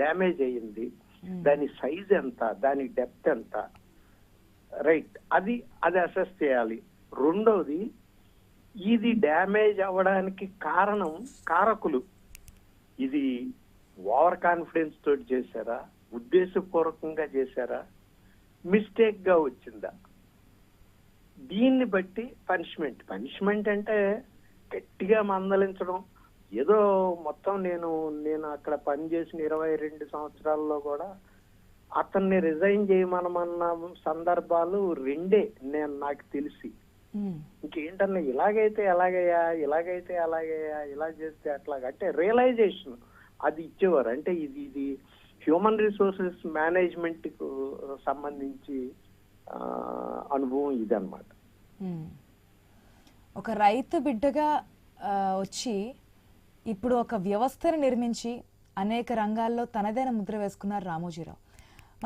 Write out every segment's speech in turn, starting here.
Damage అయ్యింది. దాని size ఎంత దాని డెప్త్ ఎంత? రైట్ అది అది అసెస్ చేయాలి. రెండోది ఇది డ్యామేజ్ అవ్వడానికి కారణం కారకులు. ఇది ఓవర్ కాన్ఫిడెన్స్ తోటి చేశారా? ఉద్దేశపూర్వకంగా చేశారా? మిస్టేక్గా వచ్చిందా? దీన్ని బట్టి పనిష్మెంట్. పనిష్మెంట్ అంటే గట్టిగా మందలించడం ఏదో మొత్తం నేను నేను అక్కడ పనిచేసిన ఇరవై రెండు సంవత్సరాల్లో కూడా అతన్ని రిజైన్ చేయమనమన్న సందర్భాలు రెండే నేను నాకు తెలిసి. ఇంకేంటన్నా ఇలాగైతే ఎలాగయ్యా ఇలాగైతే ఎలాగయ్యా ఇలా చేస్తే అట్లాగా. అంటే రియలైజేషన్ అది ఇచ్చేవారు. అంటే ఇది ఇది హ్యూమన్ రిసోర్సెస్ మేనేజ్మెంట్కు సంబంధించి అనుభవం ఇదన్నమాట. ఉమ్. ఒక రైతు బిడ్డగా వచ్చి ఇప్పుడు ఒక వ్యవస్థను నిర్మించి అనేక రంగాల్లో తనదైన ముద్ర వేసుకున్నారు రామోజీరావు.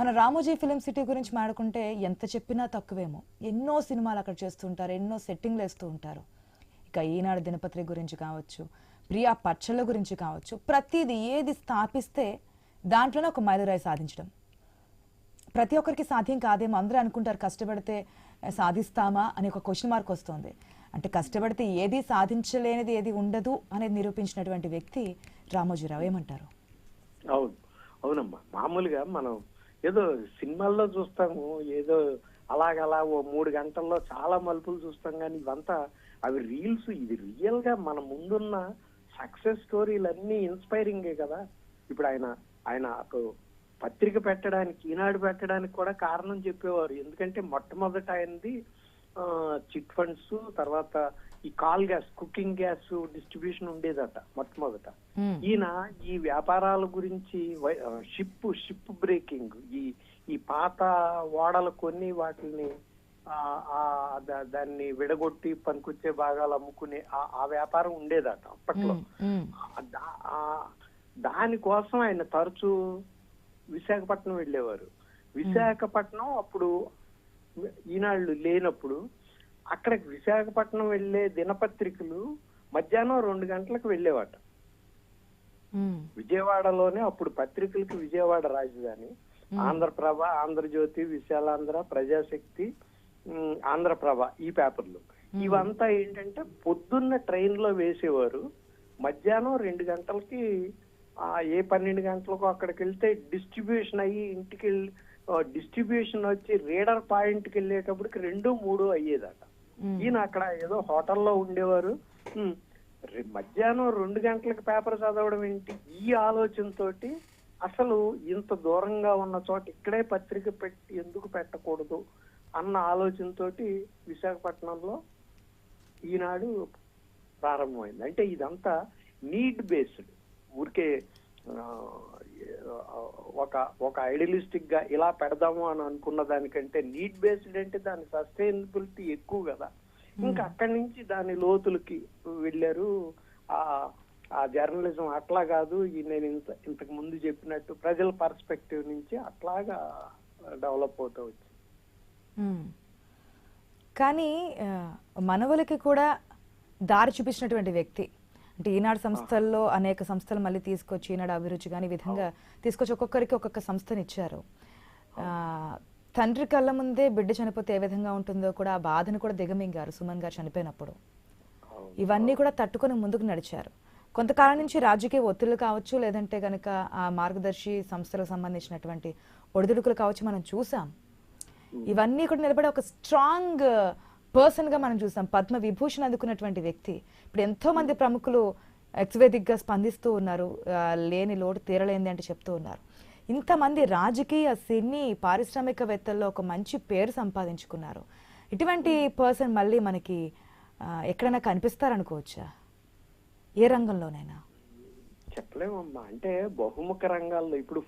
మన రామోజీ ఫిలిం సిటీ గురించి మాడుకుంటే ఎంత చెప్పినా తక్కువేమో. ఎన్నో సినిమాలు అక్కడ చేస్తుంటారు ఎన్నో సెట్టింగ్లు వేస్తూ ఉంటారు. ఇక ఈనాడు దినపత్రిక గురించి కావచ్చు ప్రియా పచ్చళ్ళ గురించి కావచ్చు ప్రతిదీ ఏది స్థాపిస్తే దాంట్లోనే ఒక మైలురాయి సాధించడం. ప్రతి ఒక్కరికి సాధ్యం కాదేమో. అందరూ అనుకుంటారు కష్టపడితే సాధిస్తామా అని ఒక క్వశ్చన్ మార్క్ వస్తుంది. అంటే కష్టపడితే ఏది సాధించలేనిది ఏది ఉండదు అనేది నిరూపించినటువంటి వ్యక్తి రామోజీరావు. ఏమంటారు? అవును. అవునమ్మా. మామూలుగా మనం ఏదో సినిమాల్లో చూస్తాము ఏదో అలాగలా ఓ మూడు గంటల్లో చాలా మలుపులు చూస్తాం కానీ ఇవంతా అవి రీల్స్. ఇది రియల్గా మన ముందున్న సక్సెస్ స్టోరీలన్నీ ఇన్స్పైరింగే కదా. ఇప్పుడు ఆయన ఆయన ఒక పత్రిక పెట్టడానికి ఈనాడు పెట్టడానికి కూడా కారణం చెప్పేవారు. ఎందుకంటే మొట్టమొదట ఆయనది చిట్ ఫండ్స్ తర్వాత ఈ కాల్ గ్యాస్ కుకింగ్ గ్యాస్ డిస్ట్రిబ్యూషన్ ఉండేదట మొట్టమొదట. ఈయన ఈ వ్యాపారాల గురించి షిప్ షిప్ బ్రేకింగ్ ఈ ఈ పాత ఓడలు కొన్ని వాటిని ఆ, ఆ, దా- దాన్ని విడగొట్టి పనికొచ్చే భాగాలు అమ్ముకునే ఆ- ఆ వ్యాపారం ఉండేదట అప్పట్లో. దానికోసం ఆయన తరచూ విశాఖపట్నం వెళ్ళేవారు. విశాఖపట్నం అప్పుడు ఈనాళ్ళు లేనప్పుడు అక్కడికి విశాఖపట్నం వెళ్ళే దినపత్రికలు మధ్యాహ్నం రెండు గంటలకు వెళ్ళేవాట. విజయవాడలోనే అప్పుడు పత్రికలకి విజయవాడ రాజధాని. ఆంధ్రప్రభ ఆంధ్రజ్యోతి విశాలాంధ్ర ప్రజాశక్తి ఆంధ్రప్రభ ఈ పేపర్లు. ఇవంతా ఏంటంటే పొద్దున్న ట్రైన్లో వేసేవారు. మధ్యాహ్నం రెండు గంటలకి ఆ, ఏ పన్నెండు గంటలకు అక్కడికి వెళ్తే డిస్ట్రిబ్యూషన్ అయ్యి ఇంటికి వెళ్ళి డిస్ట్రిబ్యూషన్ వచ్చి రీడర్ పాయింట్కి వెళ్ళేటప్పటికి రెండు మూడు అయ్యేదట. ఈయన అక్కడ ఏదో హోటల్లో ఉండేవారు. మధ్యాహ్నం రెండు గంటలకు పేపర్ చదవడం ఏంటి? ఈ ఆలోచనతోటి అసలు ఇంత దూరంగా ఉన్న చోట ఇక్కడే పత్రిక పెట్టి ఎందుకు పెట్టకూడదు అన్న ఆలోచనతోటి విశాఖపట్నంలో ఈనాడు ప్రారంభమైంది. అంటే ఇదంతా నీడ్ బేస్డ్. ఊరికే ఒక ఒక ఐడియలిస్టిక్గా ఇలా పెడదాము అని అనుకున్న దానికంటే నీడ్ బేస్డ్ అంటే దాని సస్టైనబిలిటీ ఎక్కువ కదా. ఇంకా అక్కడి నుంచి దాని లోతులకి వెళ్ళారు. ఆ ఆ జర్నలిజం అట్లా కాదు. నేను ఇంత ఇంతకు ముందు చెప్పినట్టు ప్రజల పర్స్పెక్టివ్ నుంచి అట్లాగా డెవలప్ అవుతూ వచ్చింది. మ్మ్. కానీ మనవలకి కూడా దారి చూపించినటువంటి వ్యక్తి అంటే ఈనాడు సంస్థల్లో అనేక సంస్థలు మళ్ళీ తీసుకొచ్చి ఈనాడు అభిరుచి కానీ ఈ విధంగా తీసుకొచ్చి ఒక్కొక్కరికి ఒక్కొక్క సంస్థని ఇచ్చారు తండ్రి కళ్ళ ముందే బిడ్డ చనిపోతే ఏ విధంగా ఉంటుందో కూడా ఆ బాధను కూడా దిగమింగారు సుమన్ గారు చనిపోయినప్పుడు. ఇవన్నీ కూడా తట్టుకొని ముందుకు నడిచారు. కొంతకాలం నుంచి రాజకీయ ఒత్తిళ్ళు కావచ్చు లేదంటే కనుక ఆ మార్గదర్శి సంస్థలకు సంబంధించినటువంటి ఒడిదుడుకులు కావచ్చు మనం చూసాం. ఇవన్నీ కూడా నిలబడే ఒక స్ట్రాంగ్ పర్సన్గా మనం చూసాం పద్మ విభూషణ్ అందుకున్నటువంటి వ్యక్తి. ఇప్పుడు ఎంతో మంది ప్రముఖులు ఎక్స్వేదిక్గా స్పందిస్తూ ఉన్నారు. లేని లోటు తీరలేంది అంటే చెప్తూ ఉన్నారు. ఇంతమంది రాజకీయ సినీ పారిశ్రామికవేత్తల్లో ఒక మంచి పేరు సంపాదించుకున్నారు. ఇటువంటి పర్సన్ మళ్ళీ మనకి ఎక్కడైనా కనిపిస్తారనుకోవచ్చా? ఏ రంగంలోనైనా? చెప్పలేమమ్మా. అంటే బహుముఖ రంగాల్లో ఇప్పుడు